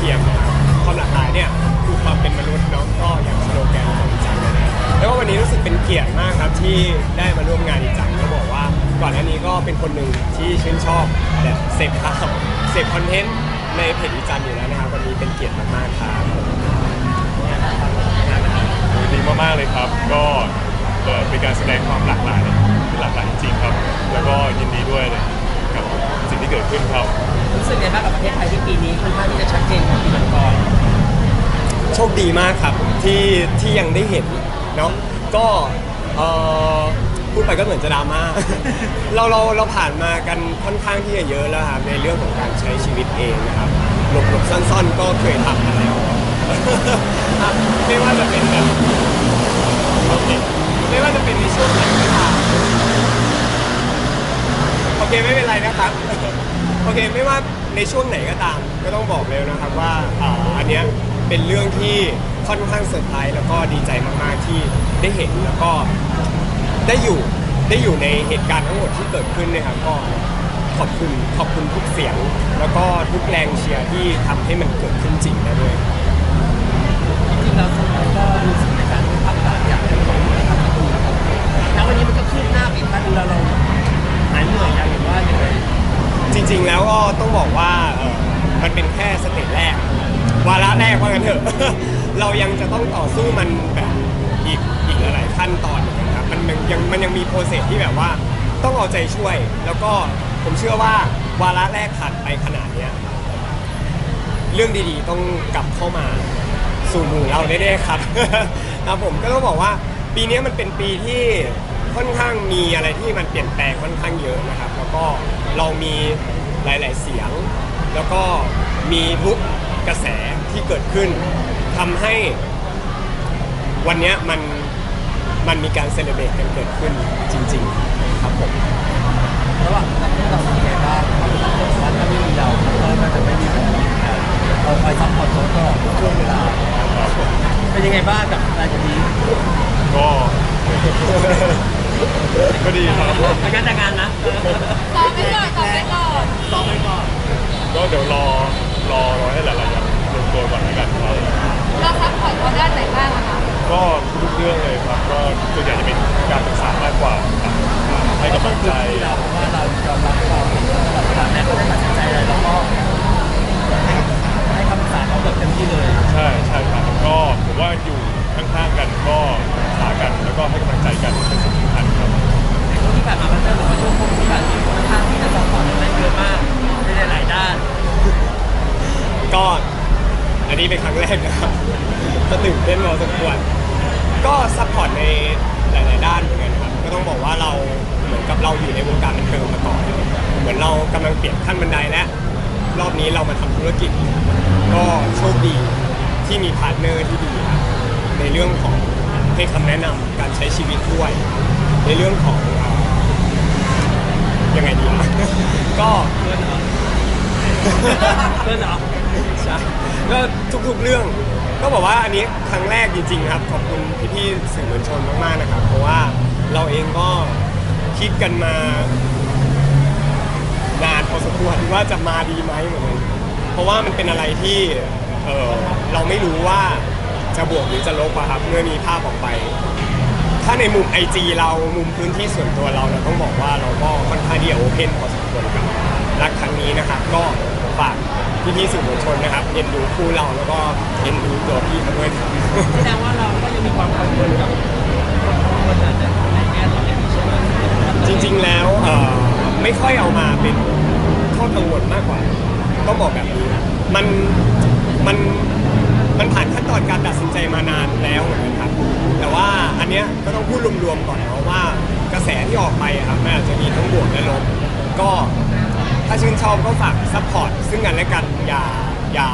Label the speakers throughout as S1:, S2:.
S1: เทียมความหลากหลายเนี่ยคือความเป็นมนุษย์เนาะก็อย่างสโลแกนของจังเลยนะแล้วก็วันนี้รู้สึกเป็นเกียรติมากครับที่ได้มาร่วมงานอีจังต้องบอกว่าก่อนหน้านี้ก็เป็นคนหนึ่งที่ชื่นชอบแบบเสพข่าวเสพคอนเทนต์ในเพจอีจันอยู่แล้วนะครับวันนี้เป็นเกียรติมากๆครับ
S2: ดีมากๆเลยครับ ก็เอ่อเป็นการแสดงความหลากหลายหลากหลายจริงๆครับ แล้วก็ยินดีด้วยเลยกับสิ่งที่เกิดขึ้นครับ
S3: รู้สึกไงบ้างกับประเทศไทยที่ปีนี้ค่อนข้างที่จะชัดเจนกว่าปีก่อน
S1: โช คดีมากครับที่ที่ยังได้เห็นเนาะก็เอ่อพูดไปก็เหมือนจะดราม่า เราเราเราผ่านมากันค่อนข้างที่จะเยอะแล้วครับในเรื่องของการใช้ชีวิตเองนะครับหลบหลบซ่อนๆ ก็เคยทำมาแล้วครับไม่ว่าจะเป็นแบบโอเคไม่ว่าจะเป็นในช่วงไหนก็ตามโอเคไม่เป็นไรนะครับโอเคไม่ว่าในช่วงไหนก็ตาม ก็ต้องบอกเลยนะครับว่าอ่าอันเนี้ย เป็นเรื่องที่ค่อนข้างเซอร์ไพรส์แล้วก็ดีใจมากๆที่ได้เห็นแล้วก็ได้อยู่ได้อยู่ในเหตุการณ์ทั้งหมดที่เกิดขึ้นนะครับก็ขอบคุณขอบคุณทุกเสียง แล้วก็ทุกแรงเชียร์ที่ทำให้มันเกิดขึ้นจริงได้ด้วย
S3: จริงๆเราสองคนก็รู้สึกในการพักผ่อนอยากให้คนได้ทำประตูนะครับแล้ววันนี้มันก็คืบหน้าไปอีกขั้นหนึงแล้วเราหายเหนื่อยยังหรือว่ายังไง
S1: จริงๆแล้วก็ต้องบอกว่าเออมันเป็นแค่สเตจแรก วาระแรกว่างั้นเถอะ เรายังจะต้องต่อสู้มันแบบอีกอีกหลายๆขั้นตอนนะครับมันมันยังมันยังมีโปรเซสที่แบบว่า ต้องเอาใจช่วย แล้วก็ผมเชื่อว่าวาระแรกผ่านไปขนาดเนี้ยเรื่องดีๆต้องกลับเข้ามาสู่หมู่เราแน่ๆครับ ครับผมก็ต้องบอกว่าปีนี้มันเป็นปีที่ค่อนข้างมีอะไรที่มันเปลี่ยนแปลงค่อนข้างเยอะนะครับ แล้วก็เรามีหลาย ๆ เสียง แล้วก็มีทุก กระแสที่เกิดขึ้นทำให้วันเนี้ยมันมันมีการเซเลบรตกันเกิดขึ้นจริง ๆ ครับผม
S3: ระหว่างทำให้เราเป็นยังไงบ้างความรู้สึกว่าถ้าไม่มีเราเราก็จะไม่มีแบบนี้เราคอยซัพพอร์ตเขาตลอดทุกช่วงเวลา
S2: ครับผม
S3: เป็นยังไงบ้างกับรายการนี้
S2: ก็ ก็ดีครับ
S3: ไปงานแต่งงานนะ
S4: ซ้อมไปก่อนซ้อมไปก่อน
S3: ซ้อมไปก่อน
S2: ก็เดี๋ยวรอ รอรอให้หลายๆอย่างลงตัวก่อนแล้วกันครับ
S4: เราซัพพอร์ตเขาด้านไหนบ้างอะคะ
S2: ก็ทุกเรื่องเลยครับก็ส่วนใหญ่จะเป็นการปรึกษามากกว่าครับให้กำลังใจ
S3: ที่เราเพราะว่าเรายอมรับความผิดตลอดเวลาแม้เขาได้ตัดสินใจอะไรเราก็ให้คำปรึกษาเขาแบบเต็มที่เลย
S2: ใช่ใช่ครับก็ผมว่าอยู่ข้างๆกันก็ปรึกษากันแล้วก็ให้กำลังใจกันเป็นสิ่งสำคัญครับ
S3: ช่วงที่ผ่านมามันก็ถือว่าช่วงโควิดที่ผ่านมาค่อนข้างที่จะซัพพอร์ตได้เยอะมากในหลายๆด้าน
S1: ก็อันนี้เป็นครั้งแรกนะครับก็ตื่นเต้นพอสมควรก็ซัพพอร์ตในหลาย ๆ ด้านเหมือนกันครับก็ต้องบอกว่าเราเหมือนกับเราอยู่ในวงการบันเทิงมาก่อนเหมือนเรากำลังเปลี่ยนขั้นบันไดแล้วรอบนี้เรามาทำธุรกิจ ก็โชคดีที่มีพาร์ทเนอร์ที่ดีครับในเรื่องของให้คำแนะนำการใช้ชีวิตด้วย ในเรื่องของเอ่อยังไงดีล่ะก็
S3: เพื่อนเหรอ
S1: ก็ทุกๆเรื่องก็บอกว่าอันนี้ครั้งแรกจริงๆครับขอบคุณพี่ๆสื่อมวลชนมากๆนะครับเพราะว่าเราเองก็คิดกันมานานพอสมควรว่าจะมาดีไหมเหมือนกันเพราะว่ามันเป็นอะไรที่เออเราไม่รู้ว่าจะบวกหรือจะลบอะครับเมื่อมีภาพออกไป ถ้าในมุม IG เรามุมพื้นที่ส่วนตัวเราเราต้องบอกว่าเราก็ค่อนข้างที่จะโอเพนพอสมควรกับรักครั้งนี้นะครับก็ฝาก พี่ๆสื่อมวลชนนะครับเอ็นดูคู่เราแล้วก็เอ็นดูตัวพี่เขาด้วยครับ
S3: แสดงว่าเราก็ยังมีความกังวลกับคนอาจจะในแง่เราอย่างนี้ใช่ไหม
S1: จริงๆแล้วเอ่อไม่ค่อยเอามาเป็นข้อกังวลมากกว่าต้องบอกแบบนี้นะมันมันมันผ่านขั้นตอนการตัดสินใจมานานแล้วเหมือนกันครับ แต่ว่าอันเนี้ยก็ต้องพูดรวมๆก่อนเนาะว่ากระแสที่ออกไปอะครับมันอาจจะมีทั้งบวกและลบก็ ถ้าชื่นชอบก็ฝากซัพพอร์ตซึ่งกันและกันอย่าอย่า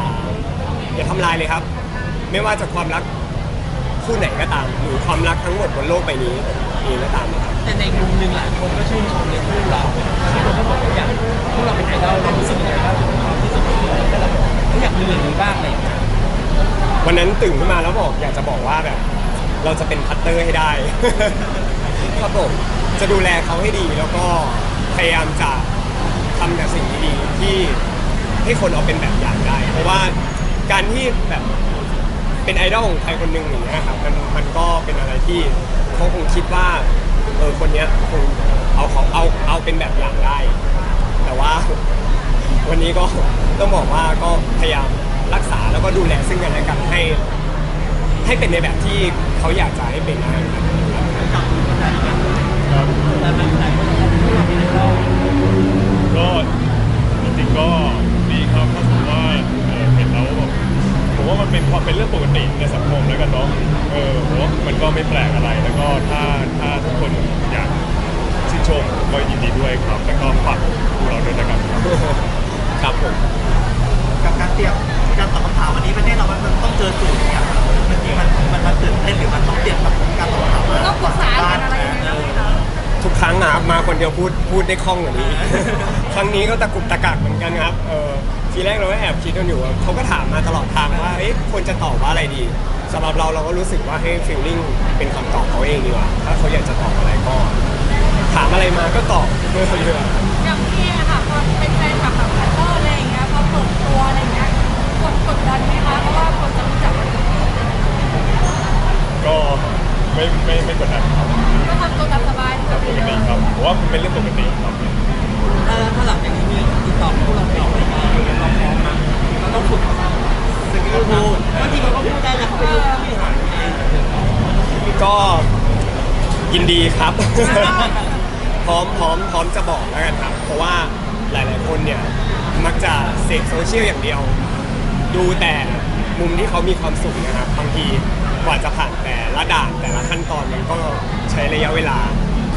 S1: อย่าทำลายเลยครับ ไม่ว่าจะความรักคู่ไหนก็ตามหรือความรักทั้งหมดบนโลกใบนี้เองก็ตามนะครับ
S3: แต่ในมุมหนึ่งหลายคนก็ชื่นชมในคู่เราที่คนก็บอกว่าอยากพวกเราเป็นไอดอลเรารู้สึกยังไงบ้างกับความที่สุดของเราแต่เราก็อยากมีอย่างนี้บ้างอะไรอย่างเลย
S1: วันนั้นตื่นขึ้นมาแล้วบอกอยากจะบอกว่าแบบ เราจะเป็นพัตเตอร์ให้ได้ ครับผมจะดูแลเขาให้ดีแล้วก็พยายามจะทำแต่สิ่งดีๆที่ให้คนเอาเป็นแบบอย่างได้ เพราะว่าการที่แบบเป็นไอดอลของใครคนหนึ่งอย่างเงี้ยครับมันมันก็เป็นอะไรที่เขาคงคิดว่าเออคนเนี้ยคงเอาเขาเอาเอาเป็นแบบอย่างได้ แต่ว่าวันนี้ก็ต้องบอกว่าก็พยายามรักษาแล้วก็ดูแลซึ่งกันและกันให้ ให้เป็นในแบบที่เขาอยากจะให้เป็นนะครับ
S2: ครับ
S3: แต่มันแต่เราไม่ได้เข้า
S2: ก็จริงๆก็ดีครับถ้าสมมติว่าเอ่อเห็นแล้วแบบผม ว่ามันเป็นความเป็นเรื่องปกติในสังคมแล้วกันเนาะเออผมว่ามันก็ไม่แปลกอะไรแล้วก็ถ้าถ้าทุกคนอยากชื่นชมก็ยินดีด้วยครับแล้วก็ฝากพวกเราด้วยนะครับ
S1: ครับผม
S5: กับการเตรียมการตอบคำถามวันนี้ประเทศเรามันต้องเจอสูตรเนี่ยเมื่อกี้มันมันมันตื่นเต้นหรือมันต้องเตรียมกับการตอบคำถามมา
S4: ต้องปรึกษากันอะไรอย่างเงี้ยเลยเนาะ
S1: ทุกครั้งนะครับมาคนเดียวพูดพูดได้คล่องกว่านี้ ครั้งนี้ก็ตะกุกตะกักเหมือนกันครับเออ ทีแรกเราก็แอบคิดกันอยู่ว่าเขาก็ถามมาตลอดทางว่าเอ๊ะควรจะตอบว่าอะไรดีสำหรับเราเราก็รู้สึกว่าให้ฟีลลิ่งเป็นคำตอบเขาเองดีกว่าถ้าเขาอยากจะตอบอะไรก็ถามอะไรมาก็ตอบเพื่อเขาเยอะ
S4: อย่างพี่อะค่ะพอเป็นแฟนกับแบบพัตเตอร์อะไรอย่างเงี้ยพอเปิดตัวอะไรอย่างเงี้ยกดกดดันไหมคะเพราะว่าคนจะรู้จักเราเยอะ
S2: ก็ไม่ไม่ไม่กดดันครับ
S4: ก็ทำตัวแบบสบาย
S2: ปกติครับผมว่ามันเป็นเรื่องปกติครับ
S3: ถ้าถ้าหลังจากนี้ มีติดต่อพวกเราไปออกรายการเราพร้อมนะเราต้องฝึกสกิลพูดบางทีเขาก็พูดได้นะเขาเป็นลูกผู้บริหารไง
S1: ก็ยินดีครับ พร้อมพร้อมพร้อมจะบอกแล้วกันครับ เพราะว่าหลายๆคนเนี่ยมักจะเสพโซเชียลอย่างเดียว ดูแต่มุมที่เขามีความสุขนะครับบางทีกว่าจะผ่านแต่ละด่านแต่ละขั้นตอนมันก็ใช้ระยะเวลา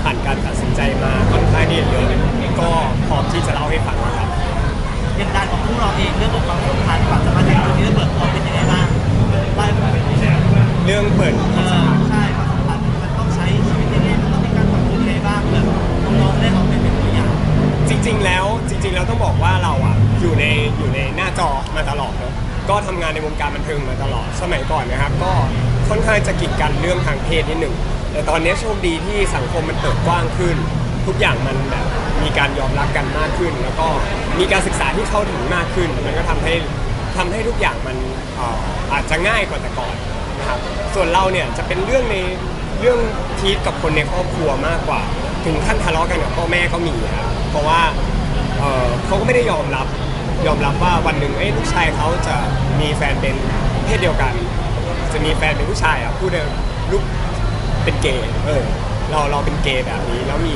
S1: ผ่านการตัดสินใจมาค่อนข้างที่จะเยอะก็พร้อมที่จะเล่าให้ฟัง
S5: เราเองเรื่องของความสัมพันธ์กว่าจะมาถึงตรงนี้ได้เปิดตัวเป็นยังไงบ้างไล่ไปเป็นยังไง
S1: เรื่องเปิด
S5: เออใช่ความสัมพันธ์มันต้องใช้ชีวิตยังไงมันต้องมีการปรับตัวยังไงบ้างเพื่อน้องๆได้เอาไปเป็นตัวอย่าง
S1: จริง ๆ แล้วจริง ๆ แล้วต้องบอกว่าเราอะอยู่ในอยู่ในหน้าจอมาตลอดเนอะก็ทำงานในวงการบันเทิงมาตลอดสมัยก่อนนะครับ ก็ค่อนข้างจะกีดกันเรื่องทางเพศนิดหนึ่งแต่ตอนนี้โชคดีที่สังคมมันเปิดกว้างขึ้น ทุกอย่างมันแบบมีการยอมรับกันมากขึ้น แล้วก็มีการศึกษาที่เข้าถึงมากขึ้น มันก็ทำให้ทำให้ทุกอย่างมันเอ่ออาจจะง่ายกว่าแต่ก่อนนะครับส่วนเราเนี่ยจะเป็นเรื่องในเรื่องทีทกับคนในครอบครัวมากกว่า ถึงขั้นทะเลาะกันกับพ่อแม่ก็มีครับเพราะว่าเอ่อเขาก็ไม่ได้ยอมรับยอมรับว่าวันหนึ่งเอ้ยลูกชายเขาจะมีแฟนเป็นเพศเดียวกัน จะมีแฟนเป็นผู้ชายอะพูดเลยลูก เป็นเกย์ เออ เราเราเป็นเกย์แบบนี้ แล้วมี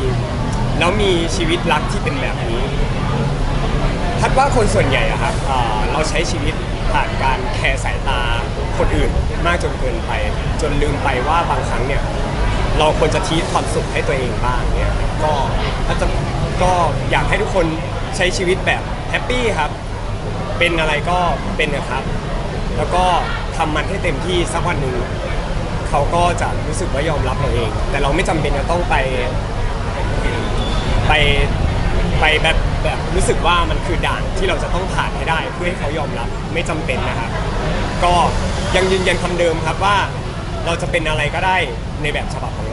S1: แล้วมีชีวิตรักที่เป็นแบบนี้ทัดว่าคนส่วนใหญ่อะครับเราใช้ชีวิตผ่านการแคร์สายตาคนอื่นมากจนเกินไป จนลืมไปว่าบางครั้งเนี่ยเราควรจะทีความสุขให้ตัวเองบ้างเนี่ยก็ถ้าจะก็อยากให้ทุกคนใช้ชีวิตแบบแฮปปี้ครับ เป็นอะไรก็เป็นนะครับ แล้วก็ทำมันให้เต็มที่สักวันหนึ่งเขาก็จะรู้สึกว่ายอมรับเราเอง แต่เราไม่จำเป็นจะต้องไป ไปไปแบบแบบรู้สึกว่ามันคือด่านที่เราจะต้องผ่านให้ได้ เพื่อให้เขายอมรับไม่จำเป็นนะครับ ก็ยังยืนยันคำเดิมครับว่าเราจะเป็นอะไรก็ได้ในแบบฉบับของเรา